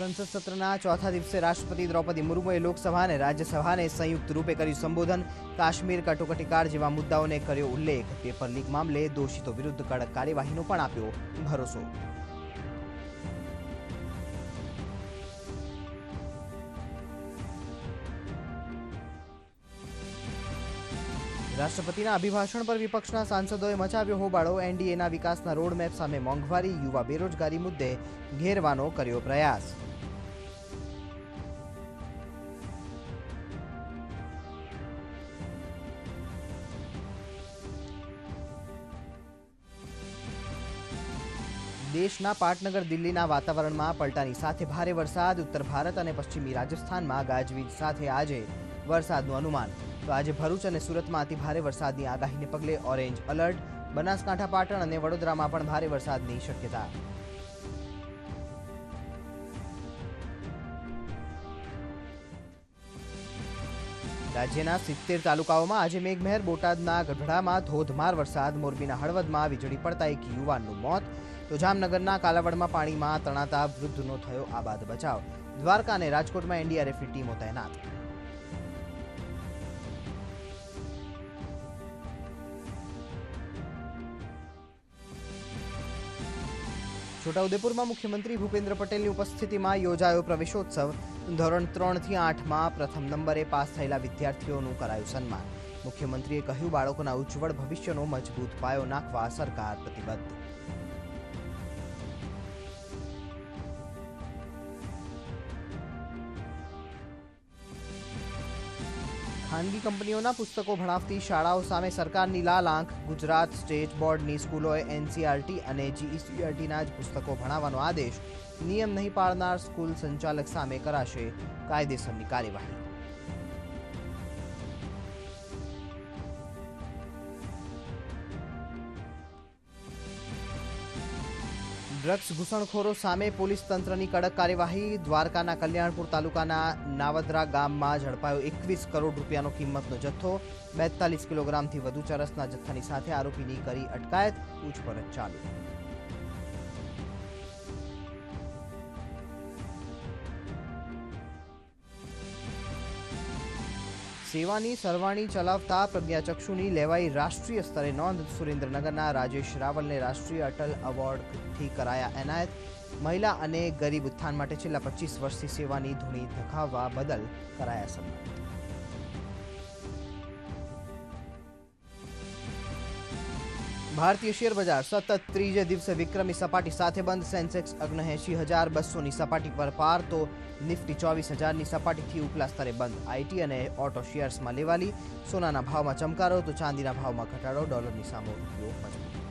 સંસદ સત્રના ચોથા દિવસે રાષ્ટ્રપતિ દ્રૌપદી મુર્મુએ લોકસભા અને રાજ્યસભાને સંયુક્ત રૂપે કર્યું સંબોધન. કાશ્મીર કટોકટીકાર જેવા મુદ્દાઓને કર્યો ઉલ્લેખ. પેપર લીક મામલે દોષિતો વિરુદ્ધ કડક કાર્યવાહીનો પણ આપ્યો ભરોસો. રાષ્ટ્રપતિના અભિભાષણ પર વિપક્ષના સાંસદોએ મચાવ્યો હોબાળો. એનડીએના વિકાસના રોડમેપ સામે મોંઘવારી, યુવા બેરોજગારી મુદ્દે ઘેરવાનો કર્યો પ્રયાસ. દેશના પાટનગર દિલ્હીના વાતાવરણમાં પલટાની સાથે ભારે વરસાદ. ઉત્તર ભારત અને પશ્ચિમી રાજસ્થાનમાં ગાજવીજ સાથે આજે વરસાદનું અનુમાન. તો આજે ભરૂચ અને સુરતમાં અતિભારે વરસાદની આગાહીને પગલે ઓરેન્જ એલર્ટ બનાસકાંઠા, પાટણ અને વડોદરામાં પણ ભારે વરસાદની શક્યતા. રાજ્યના સિત્તેર તાલુકાઓમાં આજે મેઘમહેર બોટાદના ગઢડામાં ધોધમાર વરસાદ. મોરબીના હળવદમાં વીજળી પડતા એક યુવાનનું મોત. તો જામનગરના કાલાવડમાં પાણીમાં તણાતા વૃદ્ધનો થયો આબાદ બચાવ. દ્વારકા અને રાજકોટમાં એનડીઆરએફની ટીમો તૈનાત. છોટાઉદેપુરમાં મુખ્યમંત્રી ભૂપેન્દ્ર પટેલની ઉપસ્થિતિમાં યોજાયો પ્રવેશોત્સવ. ધોરણ ત્રણથી આઠમાં પ્રથમ નંબરે પાસ થયેલા વિદ્યાર્થીઓનું કરાયું સન્માન. મુખ્યમંત્રીએ કહ્યું, બાળકોના ઉજ્જવળ ભવિષ્યનો મજબૂત પાયો નાખવા સરકાર પ્રતિબદ્ધ. ખાનગી કંપનીઓના પુસ્તકો ભણાવતી શાળાઓ સામે સરકારની લાલ આંખ, ગુજરાત સ્ટેટ બોર્ડની સ્કૂલોએ એનસીઆરટી અને જીઈસીઆરટીના જ પુસ્તકો ભણાવવાનો આદેશ. નિયમ નહીં પાળનાર સ્કૂલ સંચાલક સામે કરાશે કાયદેસરની કાર્યવાહી. ડ્રગ્સ ઘૂસણખોરો સામે પોલીસ તંત્રની કડક કાર્યવાહી. દ્વારકાના કલ્યાણપુર તાલુકાના નાવદરા ગામમાં ઝડપાયો એકવીસ કરોડ રૂપિયાનો કિંમતનો જથ્થો. બેતાલીસ કિલોગ્રામથી વધુ ચરસના જથ્થાની સાથે આરોપીની કરી અટકાયત. પૂછપરછ ચાલુ. સેવાની સરવાણી ચલાવતા પ્રજ્ઞાચક્ષુની લેવાઈ રાષ્ટ્રીય સ્તરે નોંધ સુરેન્દ્રનગરના રાજેશ રાવલને રાષ્ટ્રીય અટલ એવોર્ડથી કરાયા એનાયત. મહિલા અને ગરીબ ઉત્થાન માટે છેલ્લા પચીસ વર્ષથી સેવાની ધૂણી ધખાવવા બદલ કરાયા સન્માન. ભારતીય શેર બજાર સતત ત્રીજે દિવસે વિક્રમી સપાટી સાથે બંધ. સેન્સેક્સ અગ્નએંશી હજાર બસોની સપાટી પર પાર તો નિફ્ટી ચોવીસ હજારની સપાટીથી ઉપલા સ્તરે બંધ. આઈટી અને ઓટો શેર્સમાં લેવાલી. સોનાના ભાવમાં ચમકારો તો ચાંદીના ભાવમાં ઘટાડો. ડોલરની સામો મજબૂત.